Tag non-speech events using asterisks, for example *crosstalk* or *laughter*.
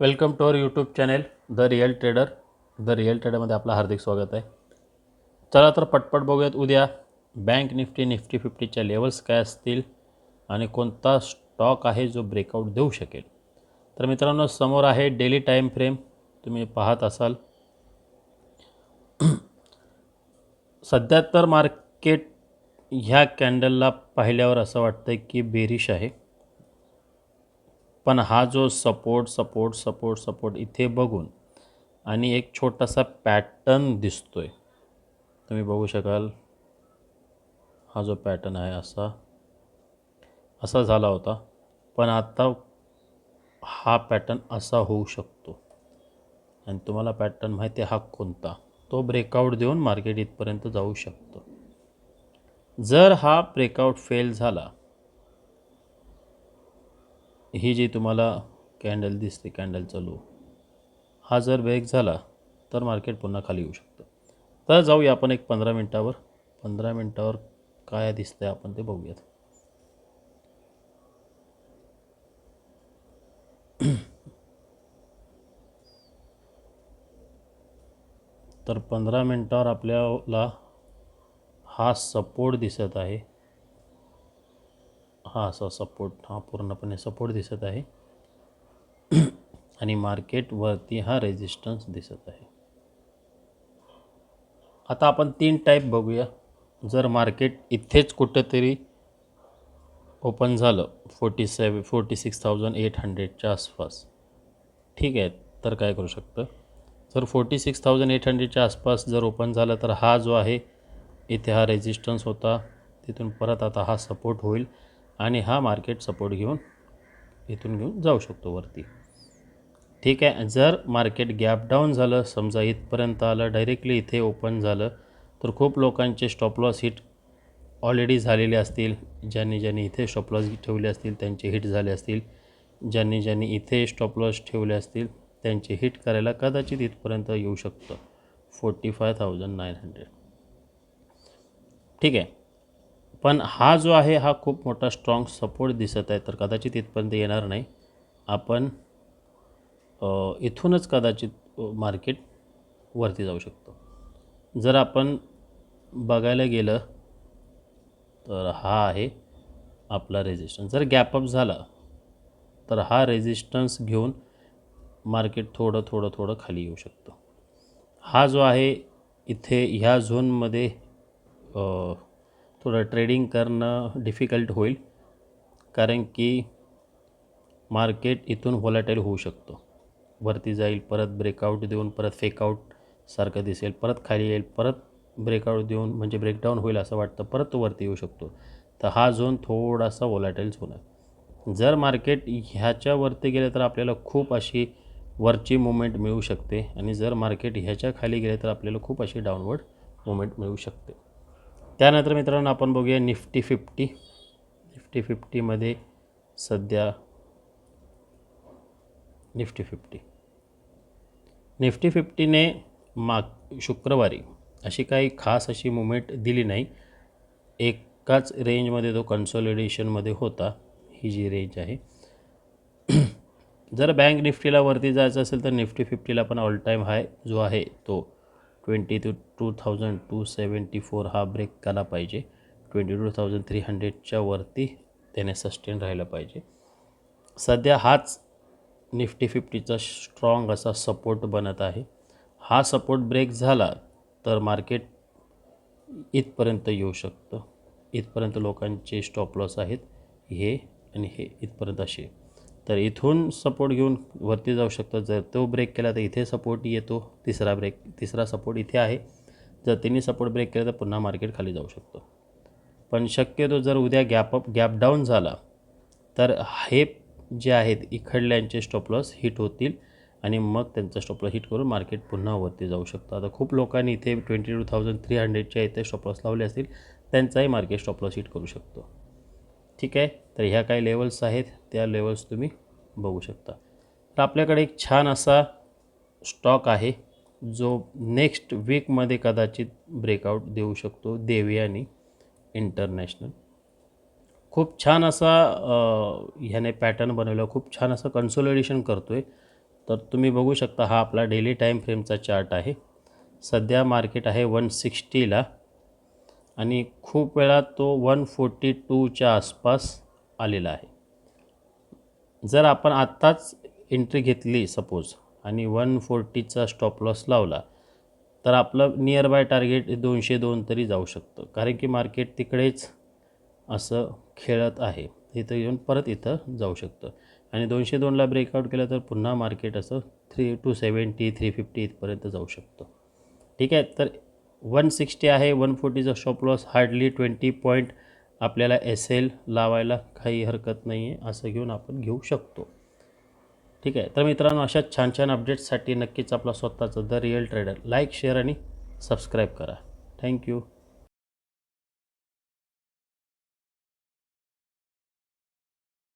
Welcome to our YouTube channel the real trader. The real ट्रेडरमध्ये आपलं हार्दिक स्वागत आहे. चला तर पटपट बघूयात उद्या बँक निफ्टी निफ्टी फिफ्टीच्या लेवल्स काय असतील आणि कोणता स्टॉक आहे जो ब्रेकआउट देऊ शकेल. तर मित्रांनो समोर आहे डेली टाईम फ्रेम. तुम्ही पाहत असाल. *clears throat* सध्या तर मार्केट ह्या कॅन्डलला पाहिल्यावर असं वाटतं की बेरिश आहे. पण हा जो सपोर्ट सपोर्ट सपोर्ट सपोर्ट इथे बघून आणि एक छोटासा पॅटर्न दिसतो आहे तुम्ही बघू शकाल. हा जो पॅटर्न आहे असा असा झाला होता. पण आता हा पॅटर्न असा होऊ शकतो. आणि तुम्हाला पॅटर्न माहिती आहे हा कोणता? तो ब्रेकआउट देऊन मार्केट इथपर्यंत जाऊ शकतो. जर हा ब्रेकआउट फेल झाला ही जी तुम्हाला कॅन्डल दिसते कॅन्डल चालू हा जर ब्रेक झाला तर मार्केट पुन्हा खाली येऊ शकतं. तर जाऊया आपण एक पंधरा मिनटावर. पंधरा मिनटावर काय दिसतंय आपण ते बघूयात. तर पंधरा मिनटावर आपल्याला हा सपोर्ट दिसत आहे. हा असा सपोर्ट हा पूर्णपणे सपोर्ट दिसत आहे. आणि मार्केटवरती हा रेजिस्टन्स दिसत आहे. आता आपण तीन टाईप बघूया. जर मार्केट इथेच कुठंतरी ओपन झालं forty seven forty six thousand eight हंड्रेडच्या आसपास ठीक आहे तर काय करू शकतं? जर फोर्टी सिक्स थाउजंड एट हंड्रेडच्या आसपास जर ओपन झालं तर हा जो आहे इथे हा रेजिस्टन्स होता तिथून परत आता हा सपोर्ट होईल. आणि हा मार्केट सपोर्ट घेऊन इथून घेऊन जाऊ शकतो वरती. ठीक आहे जर मार्केट गॅप डाऊन झालं समजा इथपर्यंत आलं डायरेक्टली इथे ओपन झालं तर खूप लोकांचे स्टॉप लॉस हिट ऑलरेडी झालेले असतील. ज्यांनी ज्यांनी इथे स्टॉप लॉस ठेवले असतील त्यांचे हिट झाले असतील. ज्यांनी ज्यांनी इथे स्टॉप लॉस ठेवले असतील त्यांचे हिट करायला कदाचित इथपर्यंत येऊ शकतं. Forty five thousand nine hundred ठीक आहे. पण हा जो आहे हा खूप मोठा स्ट्रॉंग सपोर्ट दिसत आहे. तर कदाचित इथपर्यंत येणार नाही. आपण इथूनच कदाचित मार्केट वरती जाऊ शकतो. जर आपण बघायला गेलं तर हा आहे आपला रेजिस्टन्स जर गॅपअप झाला तर हा रेजिस्टन्स घेऊन मार्केट थोडं थोडं थोडं खाली येऊ शकतो. हा जो आहे इथे ह्या झोनमध्ये थोडं ट्रेडिंग करणं डिफिकल्ट होईल. कारण की मार्केट इथून व्हॉलाटाईल होऊ शकतो. वरती जाईल परत ब्रेकआउट देऊन परत फेकआउट सारखं दिसेल परत खाली येईल परत ब्रेकआउट देऊन म्हणजे ब्रेकडाऊन होईल असं वाटतं परत तो वरती येऊ शकतो. तर हा झोन थोडासा व्हॉलाटाईल झोन आहे. जर मार्केट ह्याच्यावरती गेलं तर आपल्याला खूप अशी वरची मुवमेंट मिळू शकते आणि जर मार्केट ह्याच्या खाली गेले तर आपल्याला खूप अशी डाऊनवर्ड मुवमेंट मिळू शकते. त्यानंतर मित्रांनो आपण बघूया निफ्टी फिफ्टी. निफ्टी फिफ्टीमध्ये सध्या निफ्टी फिफ्टी. निफ्टी फिफ्टीने माग शुक्रवारी अशी काही खास अशी मुवमेंट दिली नाही. एकाच रेंजमध्ये तो कन्सॉलिडेशनमध्ये होता. ही जी रेंज आहे. जर बँक निफ्टीला वरती जायचं असेल तर निफ्टी फिफ्टीला पण ऑल टाईम हाय जो आहे तो twenty two two thousand two seventy four हा ब्रेक केला पाहिजे. ट्वेंटी टू थाउजंड थ्री हंड्रेडच्या वरती त्याने सस्टेन राहिलं पाहिजे. सध्या हाच निफ्टी फिफ्टीचा स्ट्रॉंग असा सपोर्ट बनत आहे. हा सपोर्ट ब्रेक झाला तर मार्केट इथपर्यंत येऊ शकतं. इथपर्यंत लोकांचे स्टॉप लॉस आहेत. हे आणि हे इथपर्यंत असे. तर इथून सपोर्ट घेऊन वरती जाऊ शकतो. जर तो ब्रेक केला तर इथे सपोर्ट येतो. तिसरा ब्रेक तिसरा सपोर्ट इथे आहे. जर तिने सपोर्ट ब्रेक केला तर पुन्हा मार्केट खाली जाऊ शकतो. पण शक्यतो जर उद्या गॅपअप गॅप डाऊन झाला तर हे जे आहेत इकडल्यांचे स्टॉपलॉस हिट होतील आणि मग त्यांचा स्टॉपलॉस हिट करून मार्केट पुन्हा वरती जाऊ शकतं. आता खूप लोकांनी इथे ट्वेंटी टू थाउजंड थ्री हंड्रेडच्या इथे स्टॉपलॉस लावले असतील त्यांचाही मार्केट स्टॉपलॉस हिट करू शकतो. ठीक आहे? तर ह्या काही लेवल्स आहेत त्या लेवल्स तुम्ही बघू शकता. तर आपल्याकडे एक छान असा स्टॉक आहे जो नेक्स्ट वीकमध्ये कदाचित ब्रेकआउट देऊ शकतो देवयानी इंटरनॅशनल खूप छान असा ह्याने पॅटर्न बनवलं खूप छान असं कन्सोलिडेशन करतो आहे तर तुम्ही बघू शकता हा आपला डेली टाईम फ्रेमचा चार्ट आहे. सध्या मार्केट आहे वन सिक्स्टीला आणि खूप वेळा तो वन फोर्टी टूच्या आसपास आलेला आहे. जर आपण आत्ताच एंट्री घेतली सपोज आणि वन फोर्टीचा स्टॉप लॉस लावला तर आपलं नियर बाय टार्गेट दोनशे दोन तरी जाऊ शकतं. कारण की मार्केट तिकडेच असं खेळत आहे. इथं येऊन परत इथं जाऊ शकतं. आणि दोनशे दोनला ब्रेकआउट केलं तर पुन्हा मार्केट असं three two seventy three fifty इथपर्यंत जाऊ शकतं. ठीक आहे? तर वन सिक्स्टी आहे one फोर्टीचा stop loss hardly twenty point आपल्याला एस एल लावायला काही हरकत नाही आहे असं घेऊन आपण घेऊ शकतो. ठीक आहे? तर मित्रांनो अशा छान छान अपडेट्ससाठी नक्कीच आपला स्वतःचा the real trader like share आणि सबस्क्राईब करा. Thank you